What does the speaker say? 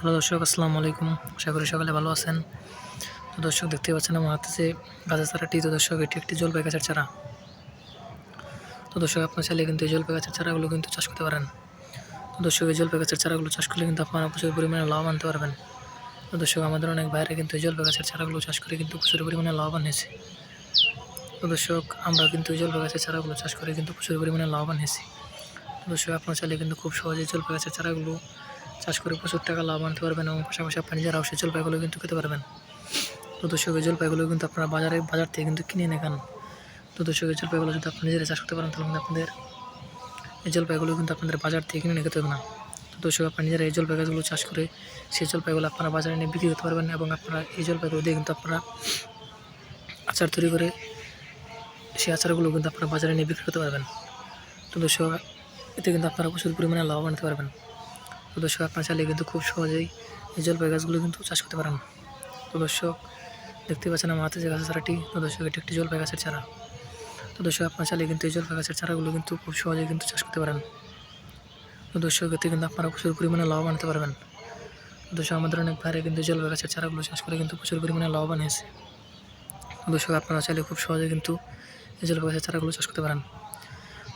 Hello দর্শক, আসসালামু আলাইকুম। আশা করি সকালে ভালো আছেন। তো দর্শক দেখতে পাচ্ছেন আমার হাতে যে গাছের চারাটি। তো দর্শক, এটি একটি জলপাই গাছের চারা। তো দর্শক, আপনার চাইলে কিন্তু এই জলপাই গাছের চারাগুলো কিন্তু চাষ করতে পারেন। তো দর্শক, এই জলপাই গাছের চারাগুলো চাষ করলে কিন্তু আপনারা প্রচুর পরিমাণে লাভ আনতে পারবেন। তো দর্শক, আমাদের অনেক বাইরে কিন্তু এই জলপাই গাছের চারাগুলো চাষ করে কিন্তু প্রচুর পরিমাণে লাভবান হয়েছে। তো দর্শক, আমরা কিন্তু এই জলপাই গাছের চারাগুলো চাষ করে কিন্তু প্রচুর পরিমাণে লাভবান হয়েছি। দর্শক, আপনার চাইলে কিন্তু খুব সহজেই জলপাই গাছের চারাগুলো চাষ করে প্রচুর টাকা লাভ আনতে পারবেন এবং পাশাপাশি আপনি নিজেরাও সেই জলপাইগুলো কিন্তু খেতে পারবেন। তো দর্শক জলপাইগুলো কিন্তু আপনারা বাজারে, বাজার থেকে কিন্তু কিনে এনে খান। তো জলপাইগুলো যদি আপনি নিজেরা চাষ করতে পারেন, তাহলে কিন্তু আপনাদের এই জলপাইগুলো কিন্তু আপনাদের বাজার থেকে কিনে খেতে হবে না। তো দর্শক, আপনারা নিজেরা এই জলপাই গাছগুলো চাষ করে সেই জলপাইগুলো আপনারা বাজারে নিয়ে বিক্রি করতে পারবেন এবং আপনারা এই জলপাইগুলো দিয়ে কিন্তু আপনারা আচার তৈরি করে সেই আচারগুলো কিন্তু আপনারা বাজারে নিয়ে বিক্রি করতে পারবেন। তো দর্শক, এতে কিন্তু আপনারা প্রচুর পরিমাণে লাভ আনতে পারবেন। তো দর্শক, আপনার চাইলে কিন্তু খুব সহজেই এই জলপাই গাছগুলো কিন্তু চাষ করতে পারেন। তো দর্শক, দেখতে পাচ্ছেন আমার হাতে যে গাছের চারাটি, তো দর্শক, এটি একটি জলপাই গাছের চারা। তো দর্শক, আপনার চাইলে কিন্তু এই জলপাই গাছের চারাগুলো কিন্তু খুব সহজেই কিন্তু চাষ করতে পারেন। তো দর্শক, এতে কিন্তু আপনারা প্রচুর পরিমাণে লাভ আনতে পারবেন। দর্শক, আমাদের অনেক বাইরে কিন্তু জলপাই গাছের চারাগুলো চাষ করে কিন্তু প্রচুর পরিমাণে লাভবান হয়েছে। দর্শক, আপনারা চাইলে খুব সহজে কিন্তু এই জলপাই গাছের চারাগুলো চাষ করতে পারেন।